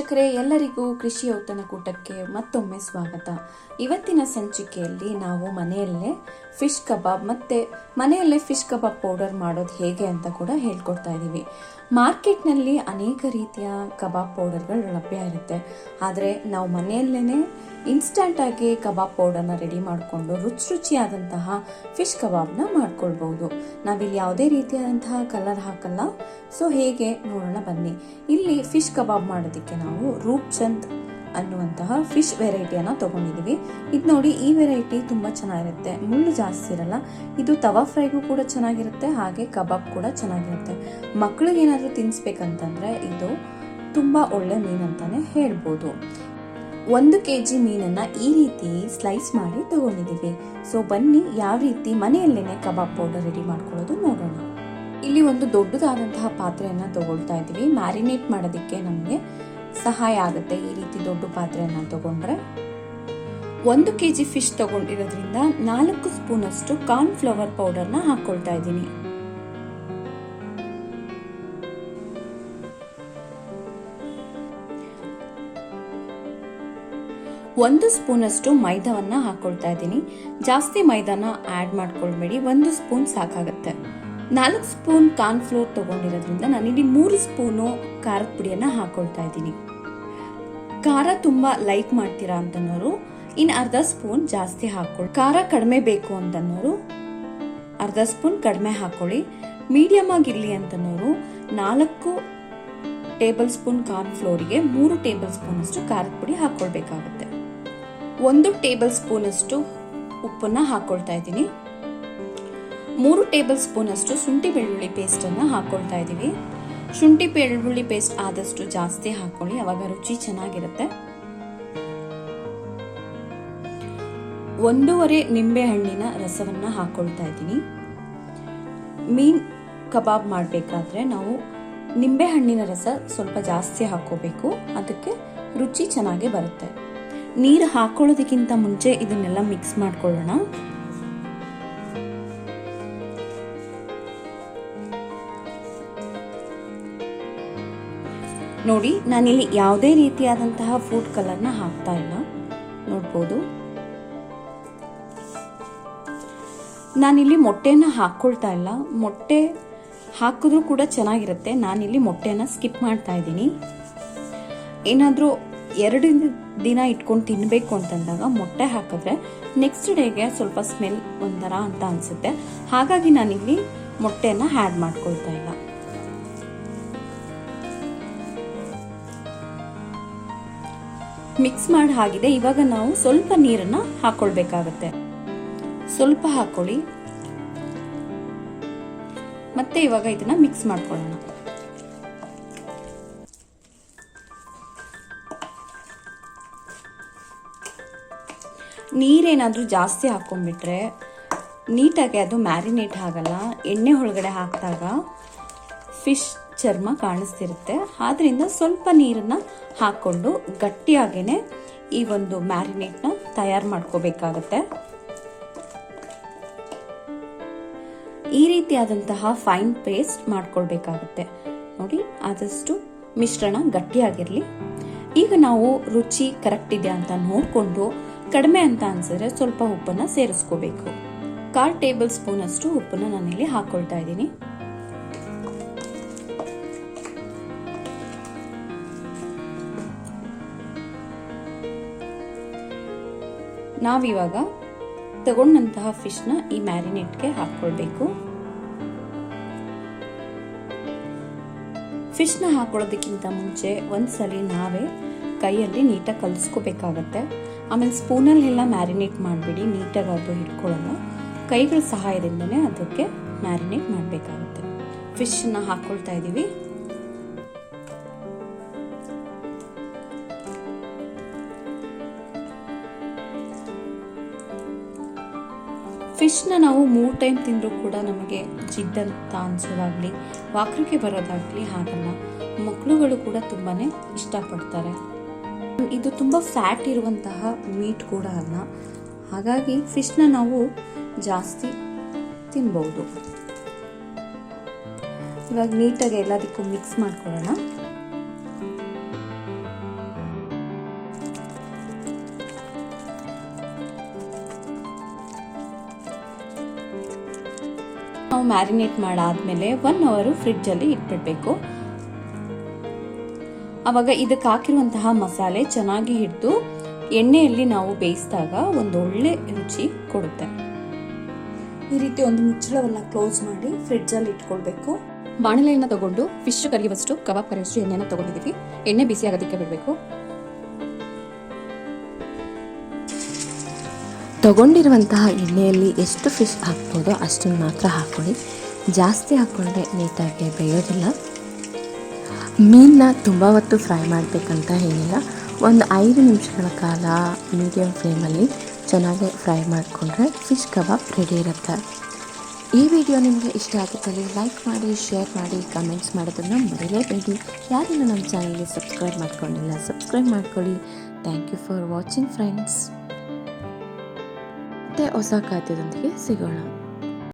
ವೀಕ್ಷಕರೇ ಎಲ್ಲರಿಗೂ ಕೃಷಿ ಔತಣಕೂಟಕ್ಕೆ ಮತ್ತೊಮ್ಮೆ ಸ್ವಾಗತ. ಇವತ್ತಿನ ಸಂಚಿಕೆಯಲ್ಲಿ ನಾವು ಮನೆಯಲ್ಲೇ ಫಿಶ್ ಕಬಾಬ್ ಮತ್ತೆ ಮನೆಯಲ್ಲೇ ಫಿಶ್ ಕಬಾಬ್ ಪೌಡರ್ ಮಾಡೋದು ಹೇಗೆ ಅಂತ ಕೂಡ ಹೇಳ್ಕೊಡ್ತಾ ಇದ್ದೀವಿ ಮಾರ್ಕೆಟ್ನಲ್ಲಿ ಅನೇಕ ರೀತಿಯ ಕಬಾಬ್ ಪೌಡರ್ಗಳು ಲಭ್ಯ ಇರುತ್ತೆ. ಆದರೆ ನಾವು ಮನೆಯಲ್ಲೇ ಇನ್ಸ್ಟಂಟ್ ಆಗಿ ಕಬಾಬ್ ಪೌಡರ್ನ ರೆಡಿ ಮಾಡಿಕೊಂಡು ರುಚಿ ರುಚಿಯಾದಂತಹ ಫಿಶ್ ಕಬಾಬ್ನ ಮಾಡ್ಕೊಳ್ಬಹುದು. ನಾವಿಲ್ಲಿ ಯಾವುದೇ ರೀತಿಯಾದಂತಹ ಕಲರ್ ಹಾಕಲ್ಲ. ಸೊ ಹೇಗೆ ನೋಡೋಣ ಬನ್ನಿ. ಇಲ್ಲಿ ಫಿಶ್ ಕಬಾಬ್ ಮಾಡೋದಕ್ಕೆ ನಾವು ರೂಪ್ಚಂದ್ ಅನ್ನುವಂತಹ ಫಿಶ್ ವೆರೈಟಿಯನ್ನು ತಗೊಂಡಿದೀವಿ. ಇದು ನೋಡಿ ಈ ವೆರೈಟಿ ತುಂಬಾ ಚೆನ್ನಾಗಿರುತ್ತೆ. ಮುಳ್ಳು ಜಾಸ್ತಿ ಇರಲ್ಲ. ಇದು ತವಾ ಫ್ರೈಗೂ ಕೂಡ ಚೆನ್ನಾಗಿರುತ್ತೆ, ಹಾಗೆ ಕಬಾಬ್ ಕೂಡ ಚೆನ್ನಾಗಿರುತ್ತೆ. ಮಕ್ಕಳಿಗೆ ಏನಾದರೂ ತಿನ್ಸ್ಬೇಕಂತಂದ್ರೆ ಇದು ತುಂಬಾ ಒಳ್ಳೆ ಮೀನು ಅಂತಾನೆ ಹೇಳ್ಬೋದು. ಒಂದು ಕೆ ಜಿ ಮೀನನ್ನ ಈ ರೀತಿ ಸ್ಲೈಸ್ ಮಾಡಿ ತಗೊಂಡಿದ್ದೀವಿ ಸೊ ಬನ್ನಿ, ಯಾವ ರೀತಿ ಮನೆಯಲ್ಲೇನೆ ಕಬಾಬ್ ಪೌಡರ್ ರೆಡಿ ಮಾಡ್ಕೊಳ್ಳೋದು ನೋಡೋಣ. ಇಲ್ಲಿ ಒಂದು ದೊಡ್ಡದಾದಂತಹ ಪಾತ್ರೆಯನ್ನು ತಗೊಳ್ತಾ ಇದ್ದೀವಿ ಮ್ಯಾರಿನೇಟ್ ಮಾಡೋದಕ್ಕೆ ನಮಗೆ ಸಹಾಯ ಆಗುತ್ತೆ ಈ ರೀತಿ ದೊಡ್ಡ ಪಾತ್ರೆಯನ್ನ ತಗೊಂಡ್ರೆ. ಒಂದು ಕೆ ಜಿ ಫಿಶ್ ತಗೊಂಡಿರೋದ್ರಿಂದ ನಾಲ್ಕು ಸ್ಪೂನ್ ಅಷ್ಟು ಕಾರ್ನ್ ಫ್ಲವರ್ ಪೌಡರ್ನ ಹಾಕೊಳ್ತಾ ಇದ್ದೀನಿ. ಒಂದು ಸ್ಪೂನ್ ಅಷ್ಟು ಮೈದಾವನ್ನ ಹಾಕೊಳ್ತಾ ಇದ್ದೀನಿ. ಜಾಸ್ತಿ ಮೈದಾನ ಆಡ್ ಮಾಡ್ಕೊಳ್ಬೇಡಿ. ಒಂದು ಸ್ಪೂನ್ ಸಾಕಾಗುತ್ತೆ. ನಾಲ್ಕು ಸ್ಪೂನ್ ಕಾರ್ನ್ ಫ್ಲೋರ್ ತಗೊಂಡಿರೋದ್ರಿಂದ ನಾನು ಇಲ್ಲಿ ಮೂರು ಸ್ಪೂನು ಖಾರದ ಪುಡಿಯನ್ನು ಹಾಕೊಳ್ತಾ ಇದ್ದೀನಿ. ಖಾರ ತುಂಬ ಲೈಕ್ ಮಾಡ್ತೀರಾ ಅಂತನೋರು ಇನ್ ಅರ್ಧ ಸ್ಪೂನ್ ಜಾಸ್ತಿ ಹಾಕೊಳ್ಳಿ ಖಾರ ಕಡಿಮೆ ಬೇಕು ಅಂತನೋರು ಅರ್ಧ ಸ್ಪೂನ್ ಕಡಿಮೆ ಹಾಕೊಳ್ಳಿ. ಮೀಡಿಯಮ್ ಆಗಿರಲಿ ಅಂತನೋರು ನಾಲ್ಕು ಟೇಬಲ್ ಸ್ಪೂನ್ ಕಾರ್ನ್ ಫ್ಲೋರಿಗೆ ಮೂರು ಟೇಬಲ್ ಸ್ಪೂನ್ ಅಷ್ಟು ಖಾರದ ಪುಡಿ ಹಾಕ್ಕೊಳ್ಬೇಕಾಗುತ್ತೆ ಒಂದು ಟೇಬಲ್ ಸ್ಪೂನ್ ಅಷ್ಟು ಉಪ್ಪನ್ನ ಹಾಕೊಳ್ತಾ ಇದ್ದೀನಿ. ಮೂರು ಟೇಬಲ್ ಸ್ಪೂನ್ ಅಷ್ಟು ಶುಂಠಿ ಬೆಳ್ಳುಳ್ಳಿ ಪೇಸ್ಟ್ ಹಾಕ್ಕೊಳ್ತಾ ಇದ್ದೀವಿ. ಶುಂಠಿ ಬೆಳ್ಳುಳ್ಳಿ ಪೇಸ್ಟ್ ಆದಷ್ಟು ಜಾಸ್ತಿ ಹಾಕೊಳ್ಳಿ, ಅವಾಗ ರುಚಿ ಚೆನ್ನಾಗಿರುತ್ತೆ. ಒಂದೂವರೆ ನಿಂಬೆ ಹಣ್ಣಿನ ರಸವನ್ನ ಹಾಕೊಳ್ತಾ ಇದ್ದೀನಿ. ಮೀನ್ ಕಬಾಬ್ ಮಾಡಬೇಕಾದ್ರೆ ನಾವು ನಿಂಬೆ ಹಣ್ಣಿನ ರಸ ಸ್ವಲ್ಪ ಜಾಸ್ತಿ ಹಾಕೋಬೇಕು ಅದಕ್ಕೆ ರುಚಿ ಚೆನ್ನಾಗಿ ಬರುತ್ತೆ. ನೀರು ಹಾಕೊಳ್ಳೋದಕ್ಕಿಂತ ಮುಂಚೆ ಇದನ್ನೆಲ್ಲ ಮಿಕ್ಸ್ ಮಾಡ್ಕೊಳ್ಳೋಣ. ನೋಡಿ, ನಾನಿಲ್ಲಿ ಯಾವುದೇ ರೀತಿಯಾದಂತಹ ಫುಡ್ ಕಲರ್ನ ಹಾಕ್ತಾ ಇಲ್ಲ. ನೋಡ್ಬೋದು. ನಾನಿಲ್ಲಿ ಮೊಟ್ಟೆನ ಹಾಕ್ಕೊಳ್ತಾ ಇಲ್ಲ. ಮೊಟ್ಟೆ ಹಾಕಿದ್ರೂ ಕೂಡ ಚೆನ್ನಾಗಿರುತ್ತೆ. ನಾನಿಲ್ಲಿ ಮೊಟ್ಟೆನ ಸ್ಕಿಪ್ ಮಾಡ್ತಾ ಇದ್ದೀನಿ. ಏನಾದರೂ ಎರಡು ದಿನ ಇಟ್ಕೊಂಡು ತಿನ್ನಬೇಕು ಅಂತಂದಾಗ ಮೊಟ್ಟೆ ಹಾಕಿದ್ರೆ ನೆಕ್ಸ್ಟ್ ಡೇಗೆ ಸ್ವಲ್ಪ ಸ್ಮೆಲ್ ಒಂಥರ ಅಂತ ಅನಿಸುತ್ತೆ. ಹಾಗಾಗಿ ನಾನಿಲ್ಲಿ ಮೊಟ್ಟೆನ ಆ್ಯಡ್ ಮಾಡ್ಕೊಳ್ತಾ ಇಲ್ಲ. ಮಿಕ್ಸ್ ಮಾಡಿ ಆಗಿದೆ ಇವಾಗ ನಾವು ಸ್ವಲ್ಪ ನೀರನ್ನ ಹಾಕೊಳ್ಬೇಕಾಗತ್ತೆ. ಸ್ವಲ್ಪ ಹಾಕೊಳ್ಳಿ. ಮತ್ತೆ ಇವಾಗ ಇದನ್ನ ಮಿಕ್ಸ್ ಮಾಡ್ಕೊಳ್ಳೋಣ. ನೀರೇನಾದರೂ ಜಾಸ್ತಿ ಹಾಕೊಂಡ್ಬಿಟ್ರೆ ನೀಟಾಗಿ ಅದು ಮ್ಯಾರಿನೇಟ್ ಆಗಲ್ಲ. ಎಣ್ಣೆ ಒಳಗಡೆ ಹಾಕಿದಾಗ ಫಿಶ್ ಚರ್ಮ ಕಾಣಿಸ್ತಿರುತ್ತೆ. ಆದ್ರಿಂದ ಸ್ವಲ್ಪ ನೀರನ್ನ ಹಾಕೊಂಡು ಗಟ್ಟಿಯಾಗೇ ಈ ಒಂದು ಮ್ಯಾರಿನೇಟ್ನ ತಯಾರು ಮಾಡ್ಕೋಬೇಕಾಗತ್ತೆ. ಈ ರೀತಿಯಾದಂತಹ ಫೈನ್ ಪೇಸ್ಟ್ ಮಾಡ್ಕೊಳ್ಬೇಕಾಗುತ್ತೆ. ನೋಡಿ, ಆದಷ್ಟು ಮಿಶ್ರಣ ಗಟ್ಟಿಯಾಗಿರಲಿ. ಈಗ ನಾವು ರುಚಿ ಕರೆಕ್ಟ್ ಇದೆ ಅಂತ ನೋಡಿಕೊಂಡು ಕಡಿಮೆ ಅಂತ ಅನ್ಸಿದ್ರೆ ಸ್ವಲ್ಪ ಉಪ್ಪನ್ನ ಸೇರಿಸ್ಕೋಬೇಕು. ಕಾಲ್ ಟೇಬಲ್ ಸ್ಪೂನ್ ಅಷ್ಟು ಉಪ್ಪನ್ನ ನಾನಿಲ್ಲಿ ಹಾಕ್ಕೊಳ್ತಾ ಇದ್ದೀನಿ. ನಾವಿವಾಗ ತಗೊಂಡಂತಹ ಫಿಶ್ನ ಈ ಮ್ಯಾರಿನೇಟ್ಗೆ ಹಾಕ್ಕೊಳ್ಬೇಕು. ಫಿಶ್ನ ಹಾಕೊಳ್ಳೋದಕ್ಕಿಂತ ಮುಂಚೆ ಒಂದ್ಸಲಿ ನಾವೇ ಕೈಯಲ್ಲಿ ನೀಟಾಗಿ ಕಲಿಸ್ಕೋಬೇಕಾಗತ್ತೆ. ಆಮೇಲೆ ಸ್ಪೂನಲ್ಲಿ ಎಲ್ಲ ಮ್ಯಾರಿನೇಟ್ ಮಾಡಿಬಿಡಿ ನೀಟಾಗಿ ಅದು ಹಿಡ್ಕೊಳ್ಳೋಣ. ಕೈಗಳ ಸಹಾಯದಿಂದನೇ ಅದಕ್ಕೆ ಮ್ಯಾರಿನೇಟ್ ಮಾಡಬೇಕಾಗುತ್ತೆ. ಫಿಶ್ನ ಹಾಕ್ಕೊಳ್ತಾ ಇದ್ದೀವಿ ಫಿಶ್ನ ನಾವು ಮೂರು ಟೈಮ್ ತಿಂದರೂ ಕೂಡ ನಮಗೆ ಜಿಡ್ಡಂತ ಅನಿಸೋದಾಗಲಿ ವಾಕ್ರಿಕೆ ಬರೋದಾಗಲಿ ಹಾಗಲ್ಲ. ಮಕ್ಕಳುಗಳು ಕೂಡ ತುಂಬಾ ಇಷ್ಟಪಡ್ತಾರೆ. ಇದು ತುಂಬ ಫ್ಯಾಟ್ ಇರುವಂತಹ ಮೀಟ್ ಕೂಡ ಅಲ್ಲ. ಹಾಗಾಗಿ ಫಿಶ್ನ ನಾವು ಜಾಸ್ತಿ ತಿನ್ಬಹುದು ಇವಾಗ ನೀಟಾಗಿ ಎಲ್ಲದಕ್ಕೂ ಮಿಕ್ಸ್ ಮಾಡ್ಕೊಳ್ಳೋಣ. ನಾವು ಮ್ಯಾರಿನೇಟ್ ಮಾಡಾದ್ಮೇಲೆ ಒನ್ ಅವರು ಫ್ರಿಡ್ಜಲ್ಲಿ ಇಟ್ಬಿಡಬೇಕು ಅವಾಗ ಇದಕ್ಕೆ ಹಾಕಿರುವಂತಹ ಮಸಾಲೆ ಚೆನ್ನಾಗಿ ಹಿಡಿದು ಎಣ್ಣೆಯಲ್ಲಿ ನಾವು ಬೇಯಿಸಿದಾಗ ಒಂದು ಒಳ್ಳೆ ರುಚಿ ಕೊಡುತ್ತೆ. ಈ ರೀತಿ ಒಂದು ಮುಚ್ಚಳವನ್ನ ಕ್ಲೋಸ್ ಮಾಡಿ ಫ್ರಿಡ್ಜಲ್ಲಿ ಇಟ್ಕೊಳ್ಬೇಕು. ಬಾಣಲೆಯನ್ನು ತಗೊಂಡು ಫಿಶ್ ಕರಿಯುವಷ್ಟು ಕಬಾಬ್ ಕರಿಯುವಷ್ಟು ಎಣ್ಣೆನ ತಗೊಂಡಿದ್ದೀವಿ. ಎಣ್ಣೆ ಬಿಸಿ ಆಗೋದಕ್ಕೆ ಬಿಡಬೇಕು. ತಗೊಂಡಿರುವಂತಹ ಎಣ್ಣೆಯಲ್ಲಿ ಎಷ್ಟು ಫಿಶ್ ಹಾಕ್ಬೋದೋ ಅಷ್ಟನ್ನು ಮಾತ್ರ ಹಾಕ್ಕೊಳ್ಳಿ. ಜಾಸ್ತಿ ಹಾಕ್ಕೊಂಡ್ರೆ ನೀಟಾಗಿ ಬೇಯೋದಿಲ್ಲ. ಮೀನನ್ನ ತುಂಬ ಹೊತ್ತು ಫ್ರೈ ಮಾಡಬೇಕಂತ ಏನಿಲ್ಲ. ಒಂದು ಐದು ನಿಮಿಷಗಳ ಕಾಲ ಮೀಡಿಯಮ್ ಫ್ಲೇಮಲ್ಲಿ ಚೆನ್ನಾಗಿ ಫ್ರೈ ಮಾಡಿಕೊಂಡ್ರೆ ಫಿಶ್ ಕಬಾಬ್ ರೆಡಿ ಇರುತ್ತೆ. ಈ ವಿಡಿಯೋ ನಿಮಗೆ ಇಷ್ಟ ಆಗುತ್ತಲ್ಲಿ ಲೈಕ್ ಮಾಡಿ ಶೇರ್ ಮಾಡಿ ಕಮೆಂಟ್ಸ್ ಮಾಡೋದನ್ನು ಮರೀಲೇಬೇಡಿ. ಯಾರಿಗೂ ನಮ್ಮ ಚಾನಲ್ಗೆ ಸಬ್ಸ್ಕ್ರೈಬ್ ಮಾಡ್ಕೊಂಡಿಲ್ಲ ಸಬ್ಸ್ಕ್ರೈಬ್ ಮಾಡ್ಕೊಳ್ಳಿ. Thank you for watching friends ಮತ್ತೆ ಹೊಸ ಖಾದ್ಯದೊಂದಿಗೆ ಸಿಗೋಣ